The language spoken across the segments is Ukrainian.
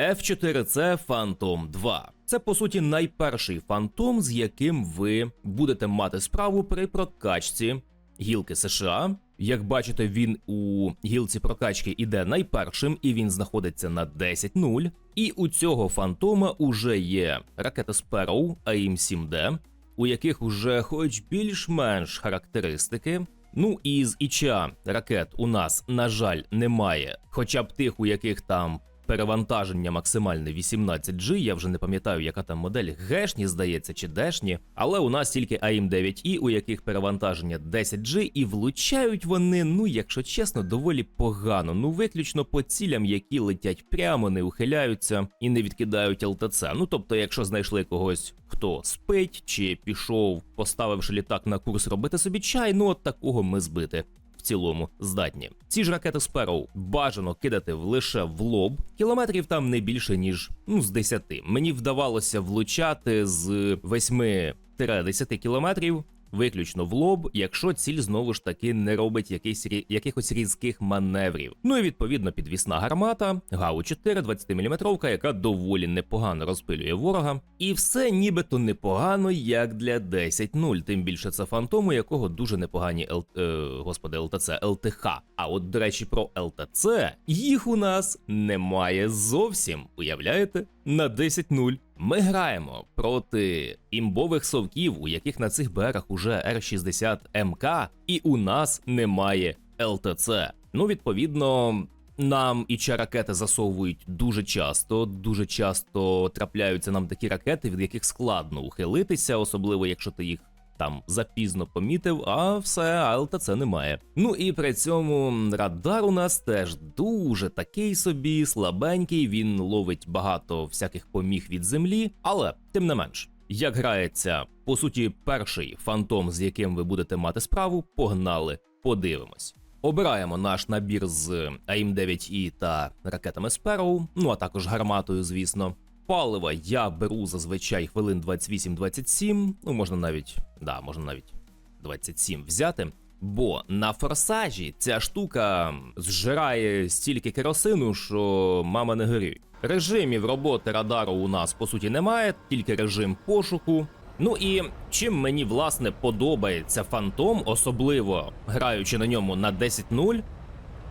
F4 це Phantom 2. Це по суті найперший фантом, з яким ви будете мати справу при прокачці гілки США. Як бачите, він у гілці прокачки іде найпершим, і він знаходиться на 10-0. І у цього фантома уже є ракета Sparrow AIM-7D, у яких уже хоч більш-менш характеристики. Ну і з ІЧА ракет у нас, на жаль, немає, хоча б тих, у яких там перевантаження максимальне 18G, я вже не пам'ятаю, яка там модель, гешні, здається, чи дешні, але у нас тільки AIM-9i, у яких перевантаження 10G, і влучають вони, ну якщо чесно, доволі погано. Ну виключно по цілям, які летять прямо, не ухиляються і не відкидають ЛТЦ. Ну тобто, якщо знайшли когось, хто спить, чи пішов, поставивши літак на курс робити собі чай, ну от такого ми збити в цілому здатні. Ці ж ракети Sparrow бажано кидати лише в лоб. Кілометрів там не більше ніж ну з 10. Мені вдавалося влучати з 8-10 кілометрів. Виключно в лоб, якщо ціль знову ж таки не робить якийсь, якихось різких маневрів. Ну і відповідно підвісна гармата, ГАУ 4 20-мм, яка доволі непогано розпилює ворога. І все нібито непогано, як для 10-0. Тим більше це фантом, у якого дуже непогані Л... е, господи, ЛТЦ, ЛТХ. А от, до речі, про ЛТЦ їх у нас немає зовсім. Уявляєте? На 10-0. Ми граємо проти імбових совків, у яких на цих берегах уже Р-60 МК, і у нас немає ЛТЦ. Ну, відповідно, нам і ча ракети засовують дуже часто. Дуже часто трапляються нам такі ракети, від яких складно ухилитися, особливо якщо ти їх там запізно помітив, а все, а ЛТЦ немає. Ну і при цьому радар у нас теж дуже такий собі слабенький. Він ловить багато всяких поміг від землі, але тим не менш. Як грається, по суті, перший фантом, з яким ви будете мати справу, погнали, подивимось. Обираємо наш набір з АІМ-9І та ракетами Sparrow, ну а також гарматою, звісно. Палива я беру зазвичай хвилин 28-27, ну можна навіть, да, можна навіть 27 взяти. Бо на форсажі ця штука зжирає стільки керосину, що мама не горюй. Режимів роботи радару у нас по суті немає, тільки режим пошуку. Ну і чим мені власне подобається фантом, особливо граючи на ньому на 10.0,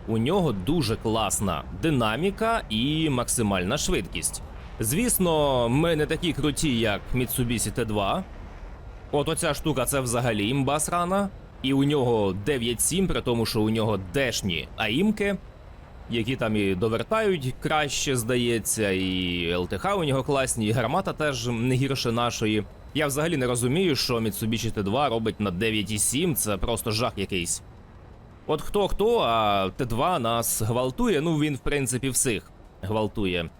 у нього дуже класна динаміка і максимальна швидкість. Звісно, ми не такі круті, як Mitsubishi T2. От оця штука це взагалі імба срана. І у нього 9.7, при тому, що у нього дешні аїмки, які там і довертають краще, здається, і ЛТХ у нього класні, і гармата теж не гірше нашої. Я взагалі не розумію, що Mitsubishi T2 робить на 9.7, це просто жах якийсь. От хто хто, а Т2 нас гвалтує. Ну він, в принципі, всіх гвалтує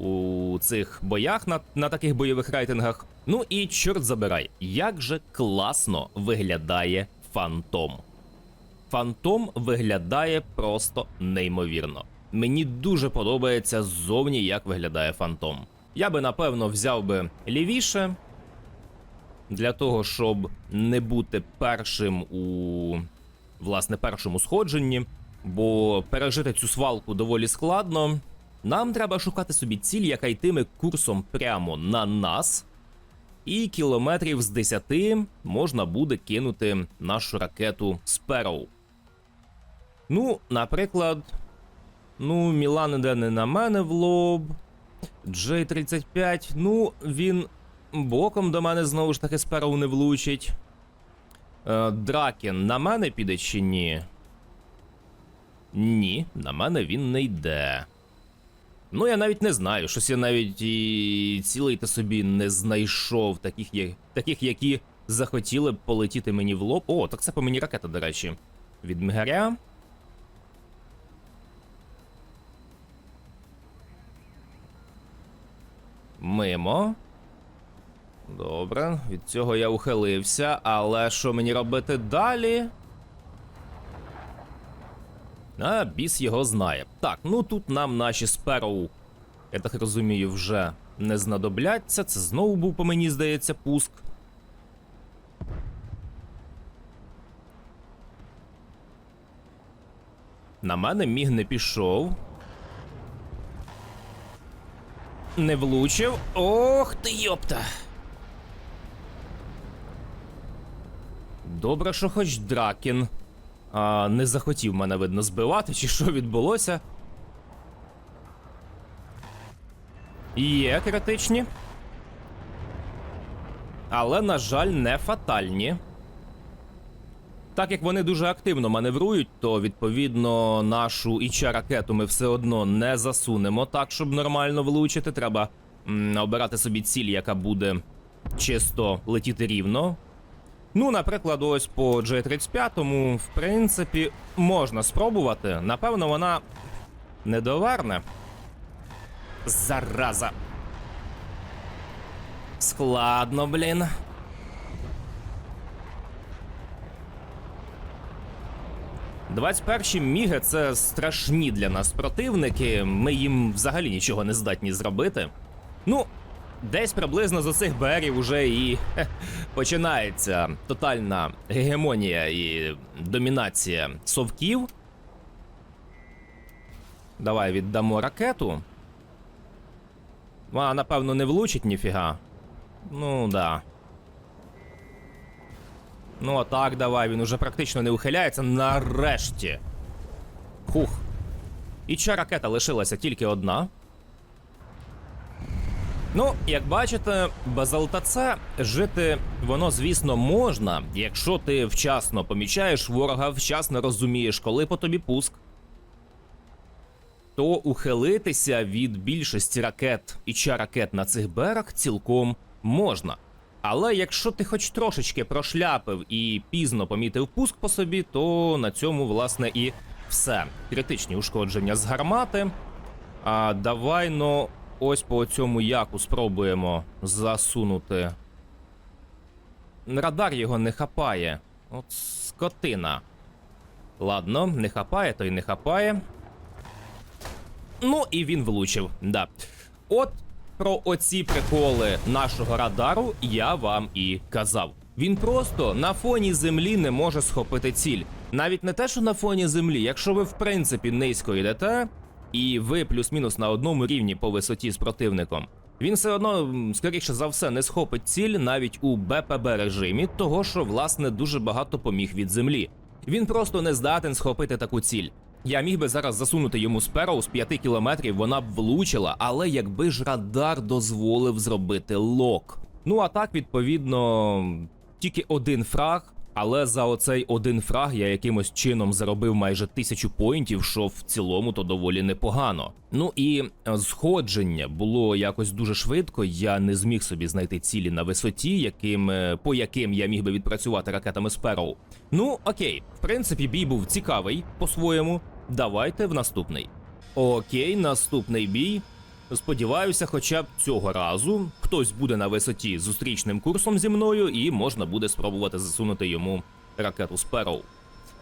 у цих боях на, на таких бойових рейтингах. Ну і чорт забирай, як же класно виглядає Фантом. Фантом виглядає просто неймовірно. Мені дуже подобається ззовні, як виглядає Фантом. Я би напевно взяв би лівіше для того, щоб не бути першим у власне першому сходженні, бо пережити цю свалку доволі складно. Нам треба шукати собі ціль, яка йтиме курсом прямо на нас. І кілометрів з 10 можна буде кинути нашу ракету Sparrow. Ну, наприклад, ну, Мілан іде не на мене в лоб. J35, ну, він боком до мене знову ж таки Sparrow не влучить. Е, Дракен на мене піде чи ні? Ні, на мене він не йде. Ну, я навіть не знаю, щось я навіть і цілий собі не знайшов таких, я- таких, які захотіли б полетіти мені в лоб. О, так це по мені ракета, до речі. Від Мигаря. Мимо. Добре, від цього я ухилився, але що мені робити далі? А, біс його знає. Так, ну тут нам наші Sparrow, я так розумію, вже не знадобляться. Це знову був по мені, здається, пуск. На мене міг не пішов. Не влучив. Ох ти йопта. Добре, що хоч Дракін. А, не захотів мене, видно, збивати, чи що відбулося. Є критичні. Але, на жаль, не фатальні. Так як вони дуже активно маневрують, то відповідно нашу іча ракету ми все одно не засунемо так, щоб нормально влучити. Треба м, обирати собі ціль, яка буде чисто летіти рівно. Ну, наприклад, ось по J35, в принципі, можна спробувати. Напевно, вона недоверне. Зараза. Складно, блін. Двадцять перші міги це страшні для нас противники. Ми їм взагалі нічого не здатні зробити. Ну, десь приблизно з оцих берів уже і хе, починається тотальна гегемонія і домінація совків. Давай віддамо ракету. Вона, напевно, не влучить ніфіга. Ну, да. Ну, а так, давай, він уже практично не ухиляється. Нарешті. Хух. І ця ракета лишилася тільки одна. Ну, як бачите, без ЛТЦ жити воно, звісно, можна, якщо ти вчасно помічаєш ворога, вчасно розумієш, коли по тобі пуск. То ухилитися від більшості ракет і ча ракет на цих берах цілком можна. Але якщо ти хоч трошечки прошляпив і пізно помітив пуск по собі, то на цьому, власне, і все. Критичні ушкодження з гармати. А давай ну ось по цьому яку спробуємо засунути. Радар його не хапає. От скотина. Ладно, не хапає, то й не хапає. Ну і він влучив. Да. От про оці приколи нашого радару я вам і казав. Він просто на фоні землі не може схопити ціль. Навіть не те, що на фоні землі, якщо ви в принципі низько йдете, і ви плюс-мінус на одному рівні по висоті з противником, він все одно, скоріше за все, не схопить ціль навіть у БПБ режимі, того що власне дуже багато поміг від землі. Він просто не здатен схопити таку ціль. Я міг би зараз засунути йому сперу з 5 кілометрів, вона б влучила, але якби ж радар дозволив зробити лок. Ну а так, відповідно, тільки один фраг. Але за оцей один фраг я якимось чином заробив майже тисячу поінтів, що в цілому то доволі непогано. Ну і е, сходження було якось дуже швидко. Я не зміг собі знайти цілі на висоті, яким е, по яким я міг би відпрацювати ракетами Sparrow. Ну окей, в принципі, бій був цікавий по-своєму. Давайте в наступний. Окей, наступний бій. Сподіваюся, хоча б цього разу хтось буде на висоті зустрічним курсом зі мною, і можна буде спробувати засунути йому ракету Sparrow.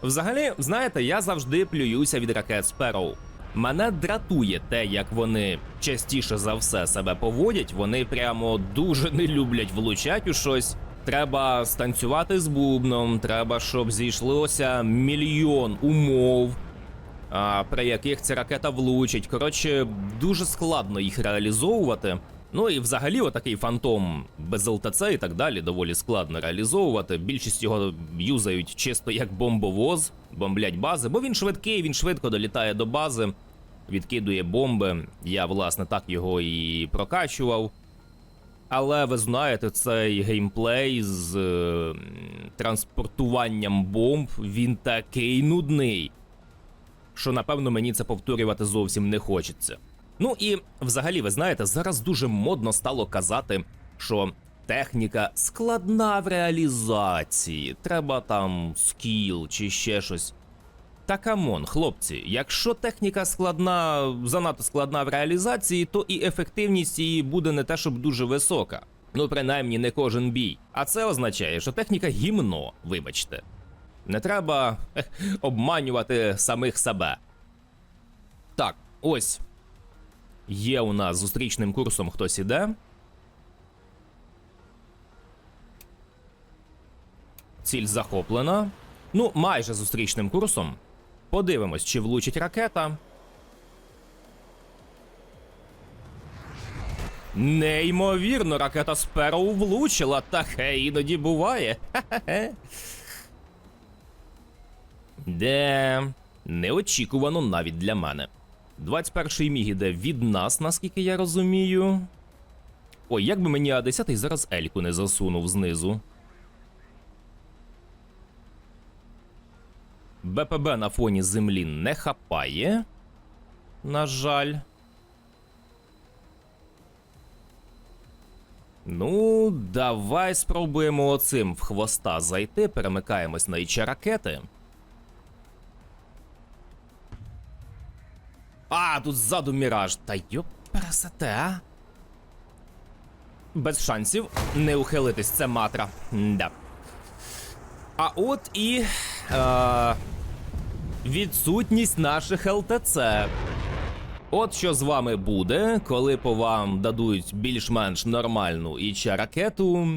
Взагалі, знаєте, я завжди плююся від ракет Sparrow. Мене дратує те, як вони частіше за все себе поводять. Вони прямо дуже не люблять влучать у щось. Треба станцювати з бубном, треба, щоб зійшлося мільйон умов а, при яких ця ракета влучить. Коротше, дуже складно їх реалізовувати. Ну і взагалі, отакий фантом без ЛТЦ і так далі доволі складно реалізовувати. Більшість його юзають чисто як бомбовоз, бомблять бази, бо він швидкий, він швидко долітає до бази, відкидує бомби. Я, власне, так його і прокачував. Але ви знаєте, цей геймплей з е, транспортуванням бомб, він такий нудний що напевно мені це повторювати зовсім не хочеться. Ну і взагалі, ви знаєте, зараз дуже модно стало казати, що техніка складна в реалізації, треба там скіл чи ще щось. Та камон, хлопці, якщо техніка складна, занадто складна в реалізації, то і ефективність її буде не те, щоб дуже висока. Ну, принаймні, не кожен бій. А це означає, що техніка гімно, вибачте. Не треба обманювати самих себе. Так, ось. Є у нас зустрічним курсом хтось іде. Ціль захоплена. Ну, майже зустрічним курсом. Подивимось, чи влучить ракета. Неймовірно, ракета Спероу влучила, таке іноді буває. Хе-хе-хе. Де неочікувано навіть для мене. 21-й міг іде від нас, наскільки я розумію. Ой, як би мені А10 зараз Ельку не засунув знизу. БПБ на фоні землі не хапає. На жаль. Ну, давай спробуємо оцим в хвоста зайти, перемикаємось на іче ракети. Тут ззаду міраж. Та йоп, пересете, а? Без шансів не ухилитись, це матра. Да. А от і. Е, відсутність наших ЛТЦ. От що з вами буде, коли по вам дадуть більш-менш нормальну іче ракету,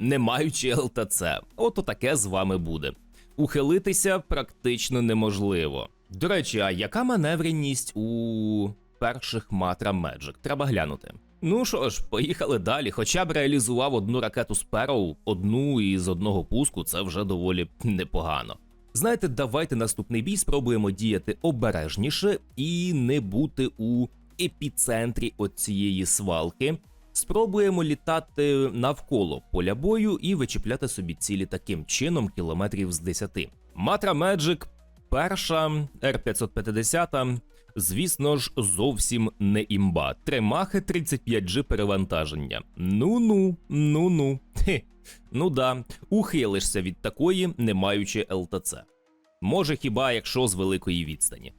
не маючи ЛТЦ. От таке з вами буде. Ухилитися практично неможливо. До речі, а яка маневреність у перших Матра Magic? Треба глянути. Ну що ж, поїхали далі. Хоча б реалізував одну ракету Sparrow, одну із одного пуску, це вже доволі непогано. Знаєте, давайте наступний бій спробуємо діяти обережніше і не бути у епіцентрі оцієї свалки. Спробуємо літати навколо поля бою і вичіпляти собі цілі таким чином кілометрів з 10. Матра Magic перша Р550, звісно ж, зовсім не імба. Тримахи 35G перевантаження. Ну-ну, ну-ну. Ну да, ухилишся від такої, не маючи ЛТЦ. Може, хіба якщо з великої відстані.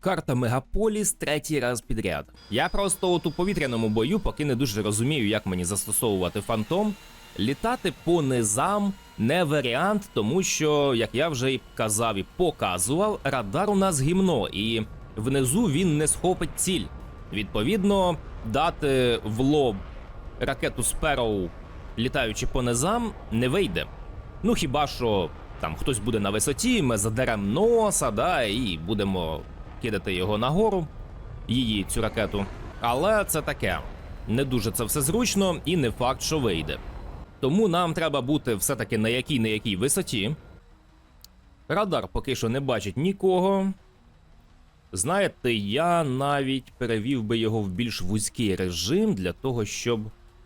Карта Мегаполіс третій раз підряд. Я просто от у повітряному бою поки не дуже розумію, як мені застосовувати фантом. Літати по низам не варіант, тому що, як я вже і казав і показував, радар у нас гімно, і внизу він не схопить ціль. Відповідно, дати в лоб ракету Sparrow, літаючи по низам, не вийде. Ну хіба що там хтось буде на висоті, ми задерем носа, да, і будемо кидати його нагору, її цю ракету. Але це таке. Не дуже це все зручно і не факт, що вийде. Тому нам треба бути все-таки на якій на якій висоті. Радар поки що не бачить нікого. Знаєте, я навіть перевів би його в більш вузький режим для того, щоб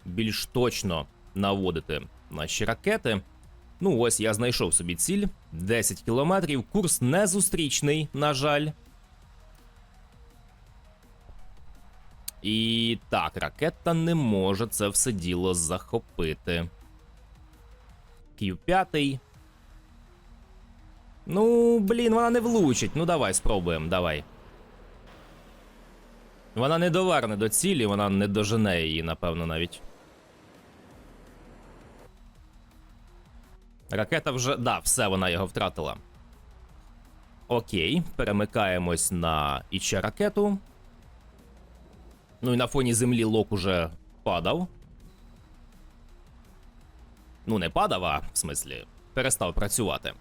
більш точно наводити наші ракети. Ну, ось я знайшов собі ціль. 10 кілометрів. Курс незустрічний, на жаль. І так, ракета не може це все діло захопити. Q5. Ну, блін, вона не влучить. Ну, давай, спробуємо, давай. Вона не доверне до цілі, вона не дожене її, напевно, навіть. Ракета вже. Да, все, вона його втратила. Окей, перемикаємось на іще ракету. Ну і на фоні землі лок уже падав. Ну, не падав, а в смислі, перестав працювати.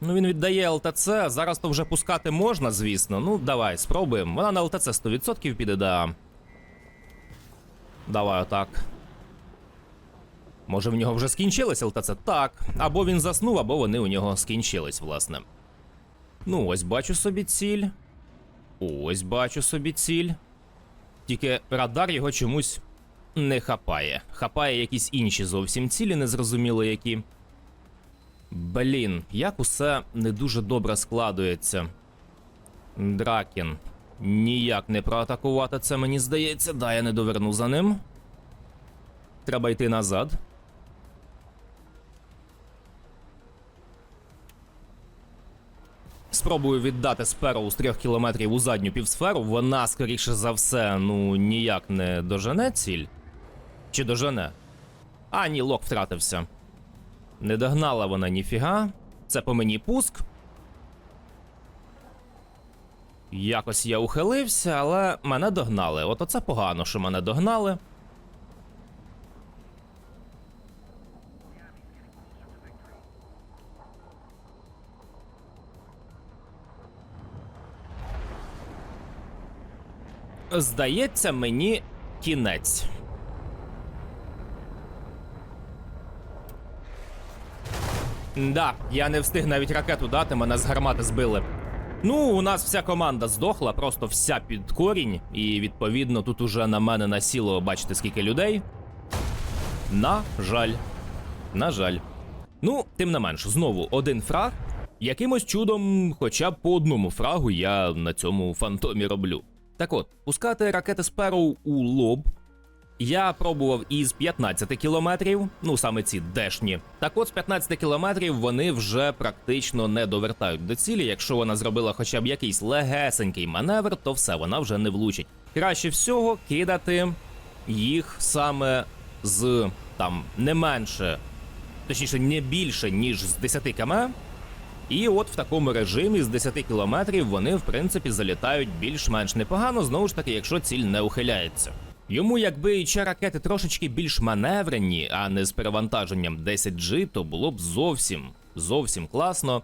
Ну, він віддає ЛТЦ. Зараз то вже пускати можна, звісно. Ну, давай, спробуємо. Вона на ЛТЦ 100% піде, да. Давай отак. Може, в нього вже скінчились ЛТЦ? Так. Або він заснув, або вони у нього скінчились, власне. Ну, ось бачу собі ціль. Ось бачу собі ціль. Тільки радар його чомусь не хапає. Хапає якісь інші зовсім цілі, незрозуміло які. Блін, як усе не дуже добре складується. Дракін. Ніяк не проатакувати це, мені здається. Да, я не доверну за ним. Треба йти назад. Спробую віддати сперу з трьох кілометрів у задню півсферу. Вона, скоріше за все, ну ніяк не дожене ціль. Чи дожене? А, ні, лок втратився. Не догнала вона ніфіга. Це по мені пуск. Якось я ухилився, але мене догнали. От оце погано, що мене догнали. Здається, мені кінець. Да, я не встиг навіть ракету дати, мене з гармати збили. Ну, у нас вся команда здохла, просто вся під корінь, і відповідно тут уже на мене насіло, бачите, скільки людей. На жаль. На жаль. Ну, тим не менш, знову один фраг. Якимось чудом, хоча б по одному фрагу я на цьому фантомі роблю. Так от, пускати ракети Sparrow у лоб. Я пробував із 15 кілометрів, ну саме ці дешні. Так от з 15 кілометрів вони вже практично не довертають до цілі. Якщо вона зробила хоча б якийсь легесенький маневр, то все вона вже не влучить. Краще всього кидати їх саме з там не менше, точніше, не більше, ніж з 10 км. І от в такому режимі з 10 кілометрів вони в принципі залітають більш-менш непогано, знову ж таки, якщо ціль не ухиляється. Йому, якби ці ракети трошечки більш маневрені, а не з перевантаженням 10G, то було б зовсім зовсім класно.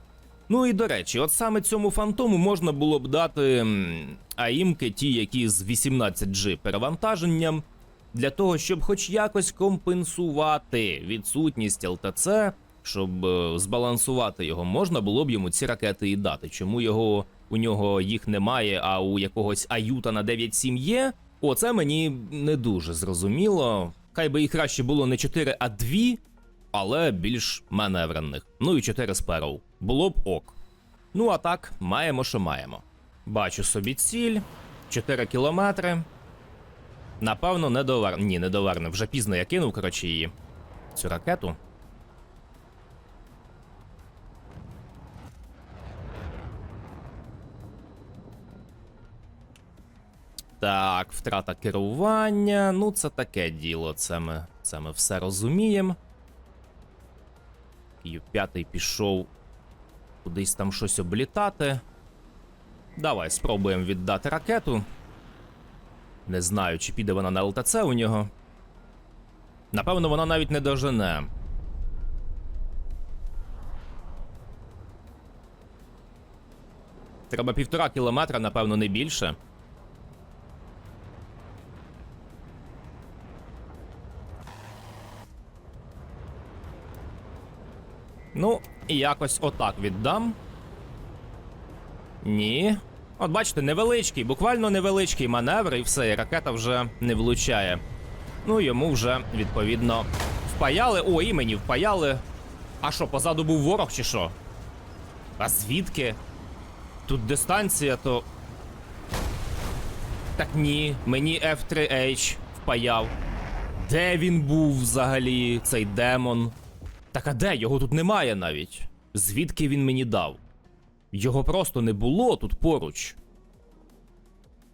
Ну і до речі, от саме цьому фантому можна було б дати аїмки, ті, які з 18G перевантаженням, для того, щоб хоч якось компенсувати відсутність ЛТЦ, щоб е, збалансувати його, можна було б йому ці ракети і дати. Чому його у нього їх немає, а у якогось Аюта на 9.7 є? Оце мені не дуже зрозуміло. Хай би і краще було не 4, а 2, але більш маневрених. Ну і 4 сперов. Було б ок. Ну а так, маємо, що маємо. Бачу собі ціль. 4 кілометри. Напевно, не довер... Ні, не доверне. Вже пізно я кинув, коротше, її. Цю ракету. Втрата керування. Ну, це таке діло. Це ми, це ми все розуміємо. Ю-5 пішов кудись там щось облітати. Давай спробуємо віддати ракету. Не знаю, чи піде вона на ЛТЦ у нього. Напевно, вона навіть не дожене. Треба півтора кілометра, напевно, не більше. І якось отак віддам. Ні. От бачите, невеличкий, буквально невеличкий маневр, і все, і ракета вже не влучає. Ну, йому вже, відповідно, впаяли. О, і мені впаяли. А що, позаду був ворог чи що? А звідки? Тут дистанція, то. Так ні, мені F3H впаяв. Де він був взагалі, цей демон? Так а де? Його тут немає навіть. Звідки він мені дав? Його просто не було тут поруч.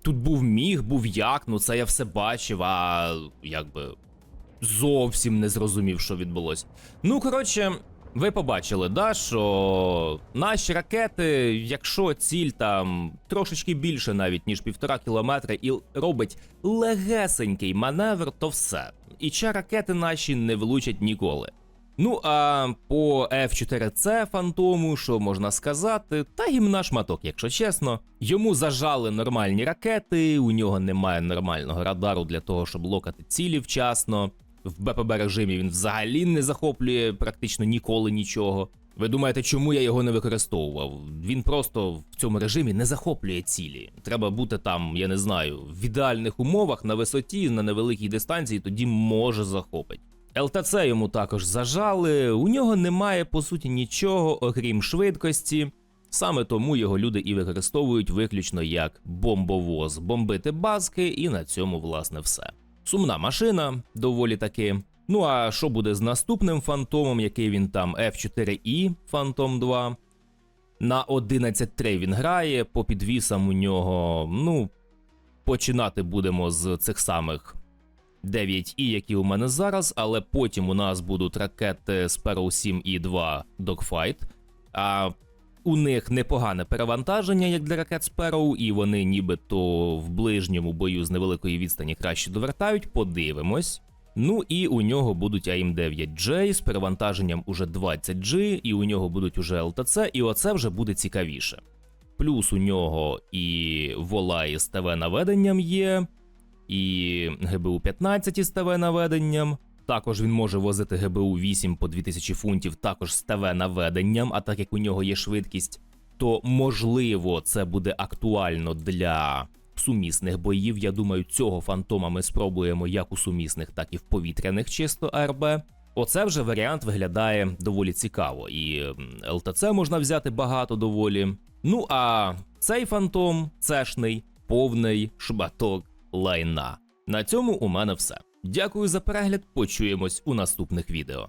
Тут був міг, був як, ну це я все бачив, а якби зовсім не зрозумів, що відбулося. Ну, коротше, ви побачили, да, що наші ракети, якщо ціль там трошечки більше навіть, ніж півтора кілометра, і робить легесенький маневр, то все. І ча ракети наші не влучать ніколи. Ну а по F4C фантому, що можна сказати, та гімна шматок, якщо чесно. Йому зажали нормальні ракети, у нього немає нормального радару для того, щоб локати цілі вчасно. В БПБ режимі він взагалі не захоплює практично ніколи нічого. Ви думаєте, чому я його не використовував? Він просто в цьому режимі не захоплює цілі. Треба бути там, я не знаю, в ідеальних умовах на висоті, на невеликій дистанції, тоді може захопить. ЛТЦ йому також зажали, у нього немає по суті нічого, окрім швидкості. Саме тому його люди і використовують виключно як бомбовоз, бомбити базки, і на цьому, власне, все. Сумна машина, доволі таки. Ну а що буде з наступним фантомом, який він там F4i Phantom 2? На 11.3 він грає, по підвісам у нього, ну, починати будемо з цих самих 9 і які у мене зараз, але потім у нас будуть ракети Sparrow 7 і 2 Dogfight. А у них непогане перевантаження, як для ракет Sparrow, і вони нібито в ближньому бою з невеликої відстані краще довертають. Подивимось. Ну і у нього будуть АІМ-9J з перевантаженням уже 20G, і у нього будуть уже ЛТЦ, і оце вже буде цікавіше. Плюс у нього і вола із ТВ наведенням є, і ГБУ 15 із ТВ наведенням. Також він може возити ГБУ 8 по 2000 фунтів, також з ТВ наведенням, а так як у нього є швидкість, то можливо це буде актуально для сумісних боїв. Я думаю, цього фантома ми спробуємо як у сумісних, так і в повітряних чисто АРБ. Оце вже варіант виглядає доволі цікаво, і ЛТЦ можна взяти багато доволі. Ну а цей фантом цешний, повний шматок лайна. На цьому у мене все. Дякую за перегляд. Почуємось у наступних відео.